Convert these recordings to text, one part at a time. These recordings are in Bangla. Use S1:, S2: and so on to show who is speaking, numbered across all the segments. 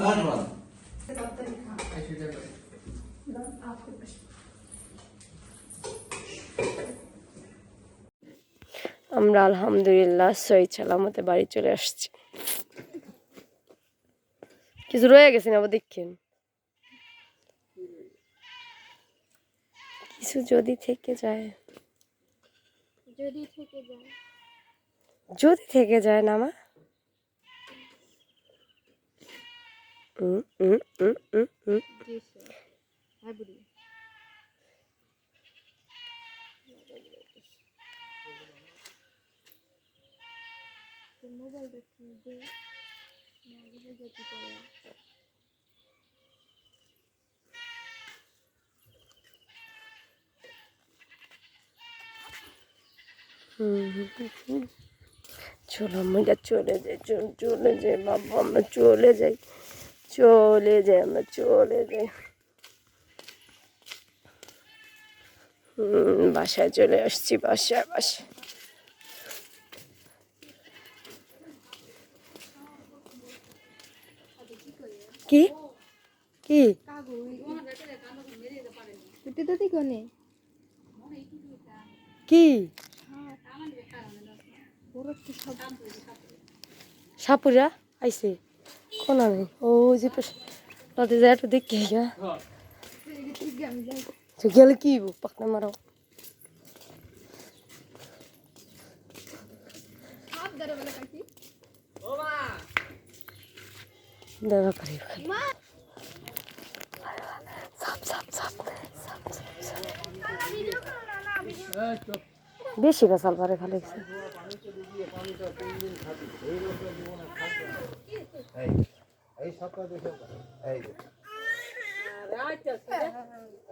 S1: আমরা আলহামদুলিল্লাহ সই সালামতে বাড়ি চলে আসছি। কিছু রয়ে গেছে না আবার দেখছেন কিছু যদি থেকে যায়।
S2: যদি থেকে যায়।
S1: যদি থেকে যায় না মা?
S2: দেখছি যে মোবাইল যেতে।
S1: চলো আমরা চলে যাই চলে যাই বাবা আমরা চলে যাই চলে যাই আমরা চলে যাই। বাসায় চলে আসছি বাসায় বাসায়। কি? কি? কি?
S2: পুরো তো সব
S1: সাপুরা আইছে। কোন আমি ওই যে নদী যায় একটু দেখি গেলে কি? পাকনা সাপ সাপ সাপ বেশি বেসাল পারে খালি
S3: এই এই সাপটা দেখে এই যে।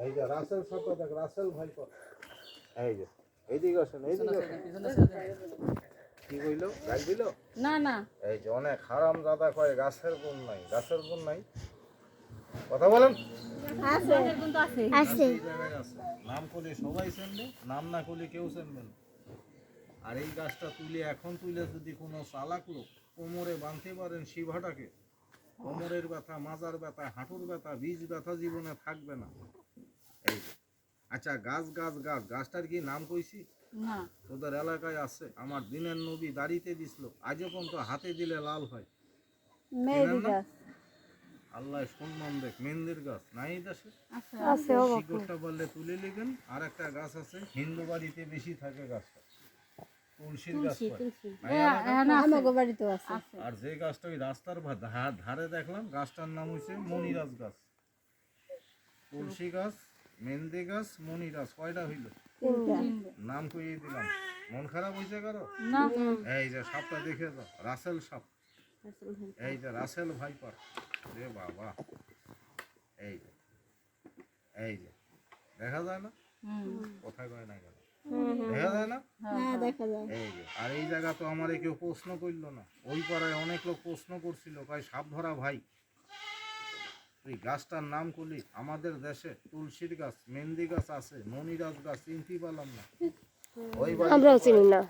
S3: এই যে রাসেল সাপটা দেখ রাসেল ভাই কর এই যে এইদিকে আসেন এইদিকে কি কইল? গাছ দিল?
S2: না না।
S3: এই যে অনেক হারাম দাদা কয় গাছের গুণ নাই গাছের গুণ নাই। কথা বলেন।
S2: আছে। আছে।
S3: এই জায়গায় আছে। নাম করলে সবাই চেনবে নাম না করলে কেউ চেনবে না। আর এই গাছটা তুলে এখন তুলে যদি কোনো চালাক লোক কোমরে বাঁধতে পারেন শিভাটাকে। কোমরের ব্যথা মাজার ব্যথা হাঁটুর ব্যথা বীজ ব্যথা জীবনে থাকবে না। এই আচ্ছা গাছ গাছ গাছ গাছটার কি নাম কইছি?
S2: না।
S3: তোদের এলাকায় আছে। আমার দিনের নবী দাড়িতে দিছিল। আজও পর্যন্ত হাতে দিলে লাল হয়। আল্লাহ সম্মান দেখ। মেহেন্দির গাছ। নাই দেশে? শিকড়টা বললে তুলে নেবেন। আর একটা গাছ আছে। হিন্দু বাড়িতে বেশি থাকে গাছটা। তুলসীর গাছ?
S2: আমাগো বাড়িতেও আছে।
S3: আর যে গাছটা ওই রাস্তার ধারে দেখলাম গাছটার নাম হচ্ছে মনিরাজ গাছ। তুলসী গাছ মেহেন্দি গাছ মনিরাজ কয়টা হইল? নাম কইয়ে দিলাম। মন খারাপ হয়েছে
S2: কারও?
S3: এই যে সাপটা দেখে যাও রাসেল সাপ। এই যে রাসেল ভাইপার। রে বাবা। এই যে এই যে। দেখা যায় না? কোথায় কয় না কেন? দেখা যায় না?
S2: হ্যাঁ দেখা যায়।
S3: এই যে আর এই জায়গা তো আমারে কেউ প্রশ্ন করল না। ওই পাড়ায় অনেক লোক প্রশ্ন করছিল কয় সাপ ধরা ভাই। তুই গাছটার নাম করলি আমাদের দেশে তুলসীর গাছ মেহেন্দি গাছ আছে মনিরাজ গাছ চিনতে পারলাম না। ওই বাড়িতে
S1: আমরাও চিনি না।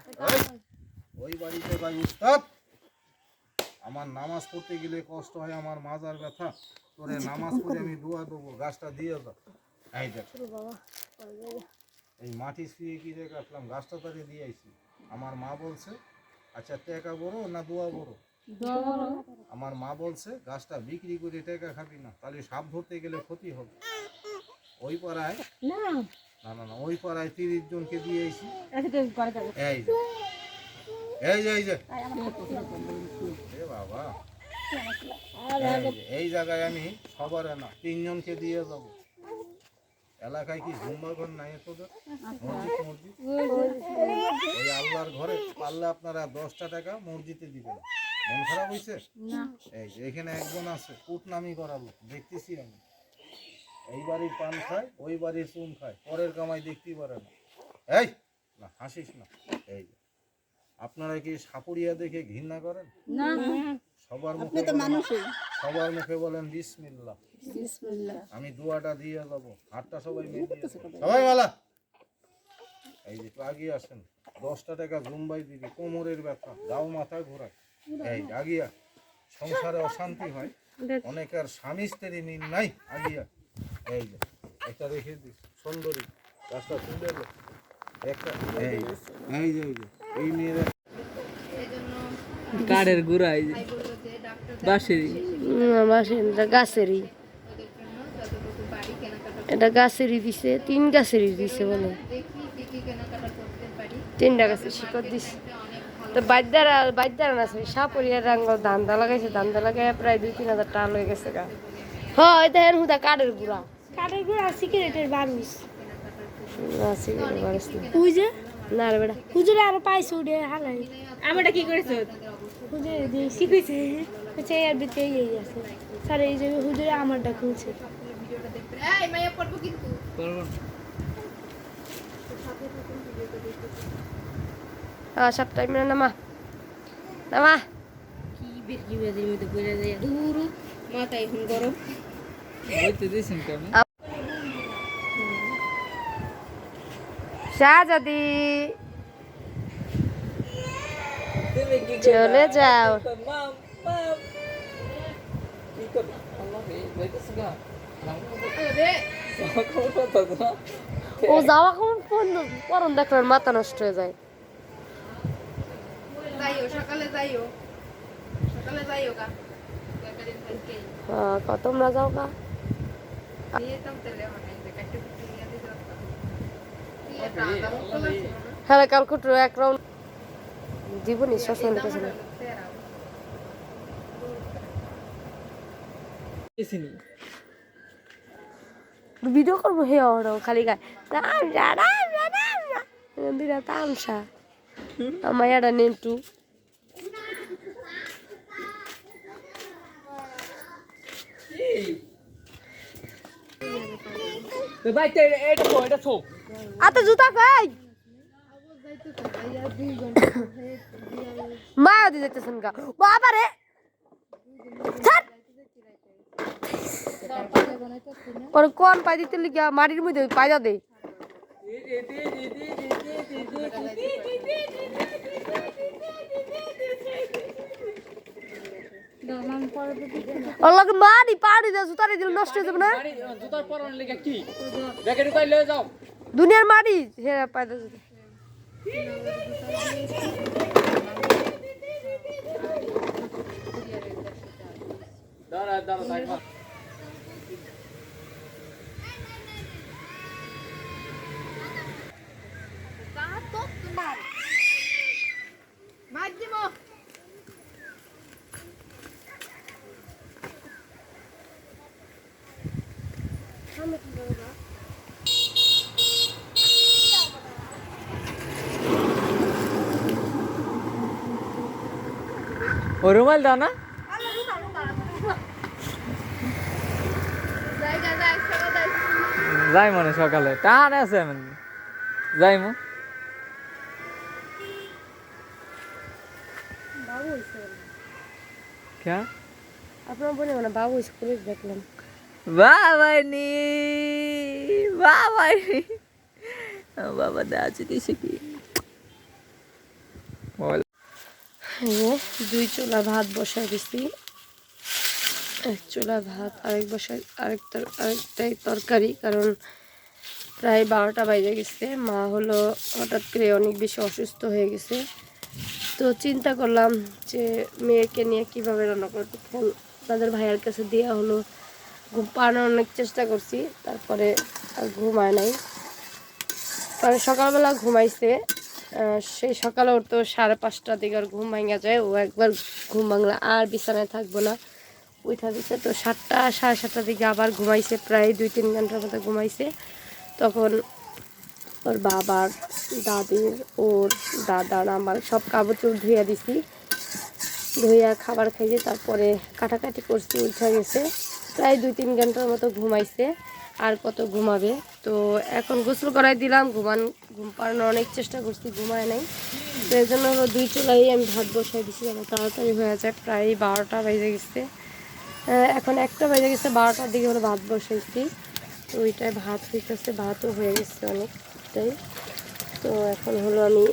S3: ওই, বাড়িতে ভাই উস্তাদ আমার নামাজ পড়তে গেলে কষ্ট হয় আমার মাজার ব্যথা। তোরে নামাজ পড়ে আমি দোয়া দেবো গাছটা দিয়ে দাও। এই দেখ। এই মাটি শুয়ে কি রে কাটলাম গাছটা তারে দিয়ে আইছি। আমার মা বলছে আচ্ছা টাকা বড় না দোয়া বড়? আমার মা বলছে গাছটা বিক্রি করে টাকা খাবি না তাহলে সাপ ধরতে গেলে ক্ষতি হবে। ওই পাড়ায়
S2: না।
S3: না না ওই পাড়ায় তিরিশ জনকে দিয়ে আইছি।
S2: দেবো
S3: এই যে। এই যে এই যে। এ বাবা। এই জায়গায় আমি সবার না তিনজনকে দিয়ে যাব। এলাকায় কি ঘর নাই তোদের মসজিদ মসজিদ? ওই আল্লাহর ঘরে পারলে আপনারা দশটা টাকা মসজিদে দিবেন। মন খারাপ হয়েছে এই যে এখানে একজন আছে কুটনামি করাবো দেখতেছি আমি। এই বাড়ির পান খায় ওই বাড়ির চুন খায় পরের কামাই দেখতেই পারে না। এই না হাসিস না। এই আপনারা কি সাপুরিয়া দেখে ঘৃণা করেন?
S2: না।
S3: সবার মুখে বলেন- সবার মুখে বলেন বিসমিল্লাহ। আমি দুয়াটা দিয়ে যাব হাতটা সবাই সবাই মালা এই যে একটু আগিয়ে আসেন দশটা টাকা জুম্বাই দিবি কোমরের ব্যথা দাও মাথা ঘোরায়। এই আগিয়া সংসারে অশান্তি হয় অনেকের স্বামী স্ত্রী মিল নাই আগিয়া এই যে একটা রেখে দিস সুন্দরী রাস্তা সুন্দর একটা এই এই যে এই যে এই নিয়ে রে।
S4: কাঠের গুড়া এই যে
S2: ভাই বলল যে ডাক্তার
S4: বাঁশেরই
S1: বাসিন্দা গাছেরই
S2: ওদের জন্য যতটুকু বাড়ি কেনাকাটা
S1: এটা গাছেরই দিছে তিন গাছেরই দিছে বলে।
S2: দেখি কি কি কেনাকাটা
S1: তিনটা গাছের শিকড় দিছে। তো বাইদারা বাইদারা না আছে সাপরিয়ার রঙ ধান্দা লাগাইছে ধান্দা লাগাই প্রায় দুই তিন হাজার টাকা হয়ে গেছে গা। হয় দেখেন হুদা কাঠের গুড়া।
S5: কাঠের গুড়া সিগারেটের বারুস
S1: না সিগারেট বারস না
S5: হুজে
S1: না রে বেটা।
S5: হুজুরে আরও পাইছে উঠে হালাই।
S6: আমারটা কি করেছ?
S5: হুজুরে দিয়ে শিখেছে হচ্ছে এর ভিতরে এই আছে। স্যার এই যে হুজুরে আমারটা খুলছে।
S2: এই
S1: সব টাইম নামা। নামা।
S6: কি বেশি মধ্যে যায়। দূর মাথা এখন গরম।
S1: শাহজাদি। চলে যাও। ও যাওয়া কোন ফোন পরন দেখলেন মাথা নষ্ট হয়ে যায়।
S2: যাইও সকালে যাইও। সকালে যাইও
S1: হ্যাঁ ক তোমরা যাও কা
S2: নিয়ে তো তেলে মানে যে কাটতে কুটে নিয়ে দিতে পারতাম কি একটা আদা মসলা ছিল না
S1: হ্যাঁ কাল কুটু এক রাউন্ড জীবনই সবসময় লিখেছিল
S4: এসিনি
S1: ভিডিও করব হে ওরও খালি গায়। তামসা তামসা তামসা দিনা তামসা আমার এটা নেন্টু আতে জুতা খাই মায়া দিয়ে যেতেছেন গা। বাবা রে। পরে কোন পাই দিতে লিখা মাটির মধ্যে পায়দা দে ওর মারি পাড়ি দে জুতারি দিল নষ্ট হয়ে যাবে না
S4: আরে জুতার পরন লেগে কি ব্যাগে ঢুকাই লয়ে যাও
S1: দুনিয়ার মারি হে পায়দা জুতা
S4: দাঁড়া দাঁড়া থাকবা
S2: মাধ্যম
S4: ও রুমাল দাও না
S2: জায়গা যাই সকালে যাই
S4: যাই মনে সকালে। টান আছে মানে। যাই মো। क्या
S1: আপনার বলে মানে বাবু স্কুলে দেখলাম।
S4: বাবানি বাবানি বাবা দাঁড়াচ্ছে দিছে কি?
S1: দুই চোলা ভাত বসাই দিছি। এক চুলা ভাত, আরেক বসাই আরেক আরেকটাই তরকারি, কারণ প্রায় বারোটা বাইরে গেছে। মা হলো হঠাৎ করে অনেক বেশি অসুস্থ হয়ে গেছে। তো চিন্তা করলাম যে মেয়েকে নিয়ে কীভাবে রান্না করব। ফোন তাদের ভাইয়ের কাছে দেওয়া হলো, ঘুম পাড়ানোর অনেক চেষ্টা করছি, তারপরে আর ঘুমায় নাই। কারণ সকালবেলা ঘুমাইছে সেই সকালে ওর তো সাড়ে পাঁচটার দিকে আর ঘুম ভাঙা যায়, ও একবার ঘুম ভাঙলে আর বিছানায় থাকব না। উঠা দিছে। তো সাতটা, সাড়ে সাতটার দিকে আবার ঘুমাইছে, প্রায় দুই, তিন ঘণ্টার মতো ঘুমাইছে। তখন ওর বাবার, দাদির, ওর দাদার আমার সব কাপড় ধুইয়া দিছি। ধুইয়া খাবার খাইছে তারপরে কাটাকাটি করছি, উঠা গেছে। প্রায় দুই, তিন ঘণ্টার মতো ঘুমাইছে, আর কত ঘুমাবে। তো এখন গোসল করাই দিলাম, ঘুমান, ঘুম পাড়ানোর অনেক চেষ্টা করছি, ঘুমায় নাই। তো এই জন্য দুই চুলাই আমি ভাত বসাই দিছি তাড়াতাড়ি হয়ে যায়। প্রায় বারোটা বেজে গেছে। এখন একটা বেজে গেছে, বারোটার দিকে হলো ভাত বসাইছি তো ওইটায় ভাত হইতেছে, ভাতও হয়ে গেছে অনেকটাই। তো এখন হলো আমি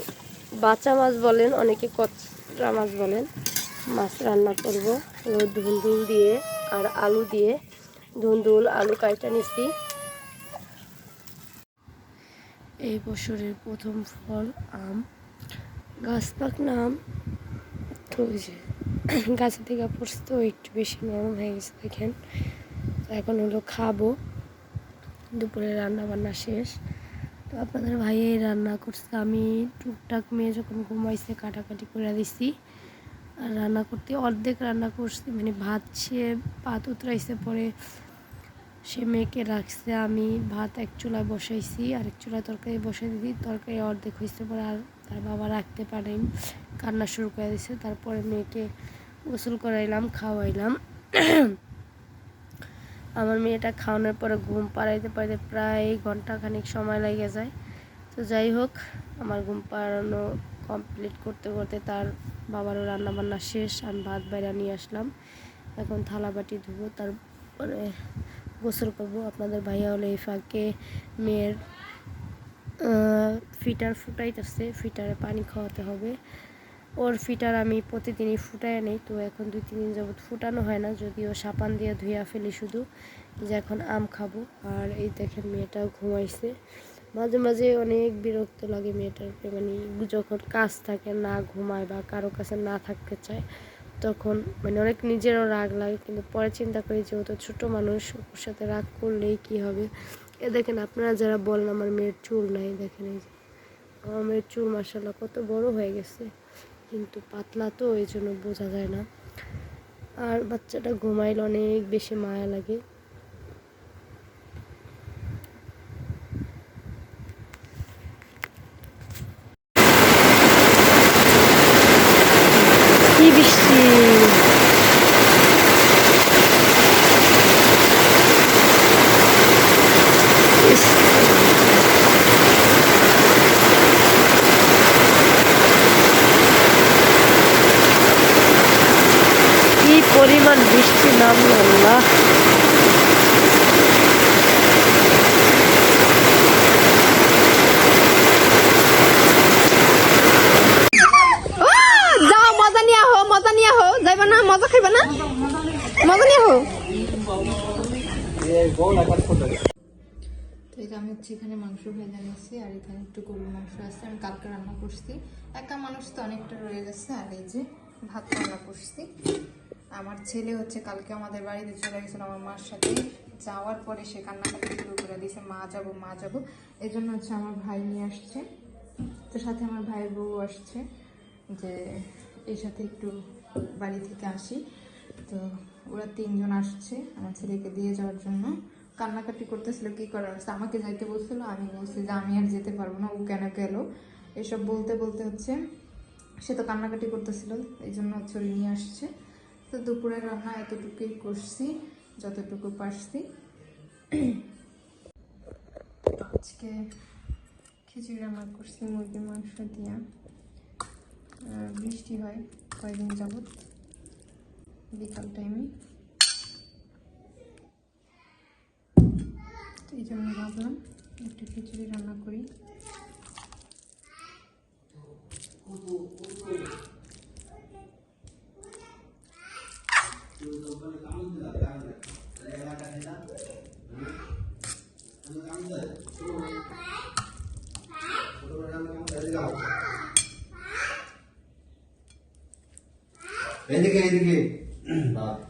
S1: বাচ্চা মাছ বলেন, অনেকে কচরা মাছ বলেন, মাছ রান্না করব। ধুল দিয়ে আর আলু দিয়ে ধুন্দুল আলু কাইটা নিছি। এই বছরের প্রথম ফল আম, গাছ তো ওই যে গাছের থেকে পড়ছে তো, একটু বেশি নরম হয়ে গেছে দেখেন। এখন হলো খাব। দুপুরে রান্না বান্না শেষ। তো আপনাদের ভাই রান্না করছে, আমি টুকটাক মেয়ে যখন ঘুমাইছে, কাটাকাটি করে দিছি। আর রান্না করতে, অর্ধেক রান্না করছি মানে ভাত সে ভাত উতরাইছে, পরে সে মেয়েকে রাখছে। আমি ভাত এক চুলায় বসাইছি আর এক চুলায় তরকারি বসাই দিই তরকারি অর্ধেক হয়েছে পরে আর তার বাবা রাখতে পারেন। কান্না শুরু করে দিছে তারপরে মেয়েকে গোসল করাইলাম, খাওয়াইলাম। আমার মেয়েটা খাওয়ানোর পরে ঘুম পাড়াইতে পাড়াইতে প্রায় ঘণ্টা খানিক সময় লেগে যায়। তো যাই হোক, আমার ঘুম পাড়ানো কমপ্লিট করতে করতে তার বাবারও রান্না বান্না শেষ। আমি ভাত বাইরে নিয়ে আসলাম। এখন থালা বাটি ধুবো, তারপরে গোসল করব। আপনাদের ভাইয়া হলে এই ফাঁকে মেয়ের ফিটার ফুটাইতেছে, ফিটারে পানি খাওয়াতে হবে। ওর ফিটার আমি প্রতিদিনই ফুটাই নেই, তো এখন দুই, তিন দিন যাবত ফুটানো হয় না, যদিও সাপান দিয়ে ধুইয়া ফেলি শুধু, যে এখন আম খাব। আর এই দেখেন মেয়েটাও ঘুমাইছে। মাঝে মাঝে অনেক বিরক্ত লাগে মেয়েটাকে মানে যখন কাজ থাকে, না ঘুমায় বা কারও কাছে না থাকতে চায়, তখন মানে অনেক নিজেরও রাগ লাগে, কিন্তু পরে চিন্তা করি যে ও তো ছোটো মানুষ, ওর সাথে রাগ করলেই কী হবে? এ দেখেন আপনারা যারা বলেন আমার মেয়ের চুল নাই, দেখেন এই যে। আমার মেয়ের চুল মার্শাল্লাহ কত বড় হয়ে গেছে, কিন্তু পাতলা তো, এই জন্য বোঝা যায় না। আর বাচ্চাটা ঘুমাইলে অনেক বেশি মায়া লাগে কি বৃষ্টি ইস, কি পরিমাণ বৃষ্টি নামলো আল্লাহ
S2: যাও মজা নিয়ে আহো মজা নিয়ে আহো যাইবা না মজা খাইবা না মজা নিয়ে আহো তো যে আমি হচ্ছে এখানে মাংস ভেজে নিয়েছি, আর এখানে একটু গরুর মাংস আছে। আমি কালকে রান্না করছি। একা মানুষ তো অনেকটা রয়ে গেছে, আর এই যে ভাত রান্না করছি। আমার ছেলে হচ্ছে কালকে আমাদের বাড়িতে চলে গেছিল আমার মার সাথে। যাওয়ার পরে সে কান্নাকাটি শুরু করে দিয়েছে, মা যাব মা যাব। এই জন্য হচ্ছে আমার ভাই নিয়ে আসছে। তো সাথে আমার ভাইয়ের বউ আসছে যে এর সাথে একটু বাড়ি থেকে আসি। তো ওরা তিনজন আসছে আমার ছেলেকে দিয়ে যাওয়ার জন্য। কান্নাকাটি করতেছিল, কি করার আছে আমাকে যাইতে বলছিল, আমি বলছি যে আমি আর যেতে পারব না, ও কেন গেল? এসব বলতে বলতে হচ্ছে, সে তো কান্নাকাটি করতেছিল এই জন্য ওরা নিয়ে আসছে। তো দুপুরের রান্না এতটুকুই করছি, যতটুকু পারছি। আজকে খিচুড়ি রান্না করছি, মুরগির মাংস দিয়া। বৃষ্টি হয় কয়েকদিন যাবত বিকাল টাইমে এই জন্য ভাবলাম একটু খিচুড়ি রান্না করি।
S3: এদিকে এদিকে। 嗯